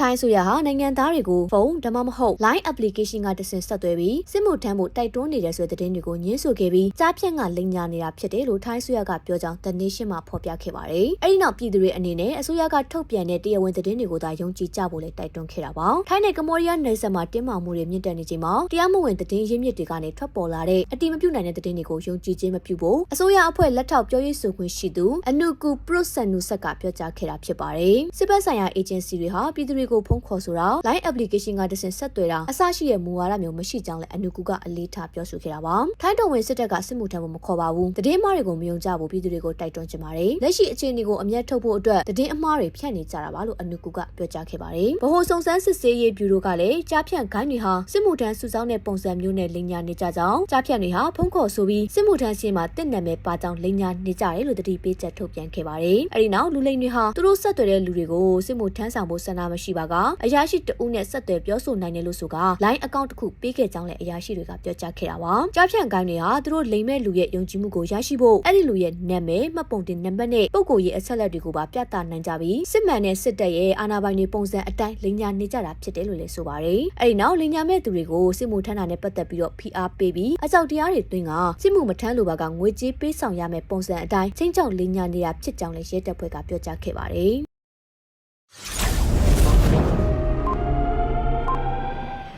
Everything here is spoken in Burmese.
ထိုင်းဆိုရဟာနိုင်ငံသားတွေကိုဖုန်းဒါမှမဟုတ် Line application ကတဆင့်ဆက်သွယ်ပြီးစစ်မှုထမ်းဖို့တိုက်တွန်းနေတဲ့ဆိုတဲ့သတင်းတွေကိုညှင်းဆိုခဲ့ပြီးကြားဖြတ်ကလိမ်ညာနေတာဖြစ်တယ်လို့ထိုင်းဆိုရကပြောကြောင်း The Nation မှာဖော်ပြခဲ့ပါတယ်။အဲဒီနောက်ပြည်သူတွေအနေနဲ့အစိုးရကထုတ်ပြန်တဲ့တရားဝင်သတင်းတွေကိုသာယုံကြည်ကြဖို့လည်းတိုက်တွန်းခဲ့တာပါ။ထိုင်းနဲ့ကမ္ဘောဒီးယားနယ်စပ်မှာတင်းမာမှုတွေမြင့်တက်နေချိန်မှာတရားမဝင်သတင်းရင်းမြစ်တွေကနေထွက်ပေါ်လာတဲ့အတိမပြုနိုင်တဲ့သတင်းတွေကိုယုံကြည်ခြင်းမပြုဖို့အစိုးရအဖွဲ့လက်ထောက်ပြောရေးဆိုခွင့်ရှိသူအနုကူပရုဆန်နုဆက်ကပြောကြားခဲ့တာဖြစ်ပါတယ်။စစ်ဘက်ဆိုင်ရာ agency တွေဟာပြည်သူတွေကိုဖုန်းခေါ်ဆိုတာ line application ကတဆင့်ဆက်သွယ်တာအစရှိတဲ့မူဝါဒမျိုးမရှိကြောင်းလည်းအနုကူကအလေးထားပြောဆိုခဲ့တာပါ။ထိုင်းတော်ဝင်စစ်တပ်ကစစ်မှုထမ်းဖို့မခေါ်ပါဘူး။သတင်းမှားတွေကိုမယုံကြဘူးပြည်သူတွေကိုတိုက်တွန်းချင်ပါတယ်။လက်ရှိအခြေအနေကိုအမျက်ထုတ်ဖို့အတွက်သတင်းအမှားတွေဖြန့်နေကြတာပါလို့အနုကူကပြောကြားခဲ့ပါတယ်။ဗဟိုစုံစမ်းစစ်ဆေးရေးဗျူရိုကလည်းကြားဖြန့်ခိုင်းတွေဟာစစ်မှုထမ်းစုဆောင်းတဲ့ပုံစံမျိုးနဲ့လိမ်ညာနေကြကြောင်းကြားဖြန့်တွေဟာဖုန်းခေါ်ဆိုပြီးစစ်မှုထမ်းရှင်းမှာတင့်နာမယ်ပါကြောင်းလိမ်ညာနေကြတယ်လို့တတိပေးချက်ထုတ်ပြန်ခဲ့ပါတယ်။အဲဒီနောက်လူလိမ်တွေဟာသူတို့ဆက်သွယ်တဲ့လူတွေကိုစစ်မှုထမ်းဆောင်ဖို့ဆန္ဒမရှိပါကအရာရှိတဦးနဲ့ဆက်သွယ်ပြောဆိုနိုင်တယ်လို့ဆိုက line account တစ်ခုပေးခဲ့ကြောင်းလည်းအရာရှိတွေကပြောကြားခဲ့တာပါ။ကြားဖြန့်ကိုင်းတွေဟာသူတို့လိမ်မဲ့လူရဲ့ယုံကြည်မှုကိုရရှိဖို့အဲ့ဒီလူရဲ့နာမည်မှတ်ပုံတင်နံပါတ်နဲ့ပုံကိုယ်ရေးအချက်လက်တွေကိုပါပြသနိုင်ကြပြီးစစ်မှန်တဲ့စစ်တပ်ရဲ့အာဏာပိုင်တွေပုံစံအတိုင်းလိမ်ညာနေကြတာဖြစ်တယ်လို့လည်းဆိုပါတယ်။အဲဒီနောက်လိမ်ညာမဲ့သူတွေကိုစစ်မှုထမ်းတာနဲ့ပတ်သက်ပြီးတော့ဖိအားပေးပြီးအကြောက်တရားတွေတွင်းကစစ်မှုမထမ်းလိုပါကငွေကြေးပေးဆောင်ရမယ့်ပုံစံအတိုင်းချင်းချောက်လိမ်ညာနေတာဖြစ်ကြောင်းလည်းရဲတပ်ဖွဲ့ကပြောကြားခဲ့ပါတယ်။